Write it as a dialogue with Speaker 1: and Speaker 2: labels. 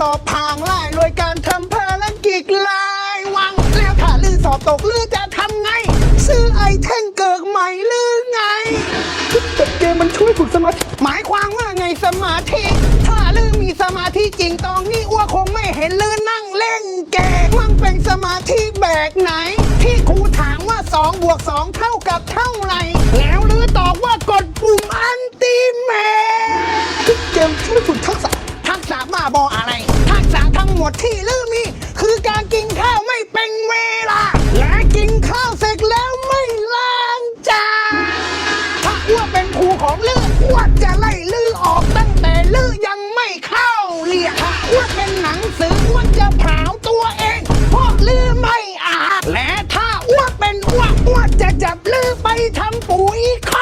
Speaker 1: ว่าลือจะสอบผ่านไล่โดยการทำภารกิจลายวังแล้วถ้าลือสอบตกลือจะทำไง ซื้อไอแท่งเกิกใหม่ลือไงแต่เกมมันช่วยฝึกสมาธิหมายความว่าไงสมาธิ ถ้าลือมีสมาธิจริงตอนนี้อ้วคงไม่เห็นลือนั่งเล่นเกมมันเป็นสมาธิแบบไหน ที่ครูถามว่า2บวก2เท่ากับเท่าไหร่แล้วลือตอบว่ากดปุ่มอันติเมตเกมช่วยฝึกทักษะ ทักษะบ้าบออะไร ทักษะทั้งหมดที่ลือมีคือการกินข้าวไม่เป็นเวลา และกินข้าวเสร็จแล้วไม่ล้างจานถ้าอ้วเป็นครูของลืออ้วจะไล่ลือออกตั้งแต่ลือยังไม่เข้าเรียนถ้าอ้วเป็นหนังสืออ้วจะเผาตัวเองเพราะลือไม่อ่านและถ้าอ้วเป็นอ้วอ้วจะจับลือไปทำปุ๋ยค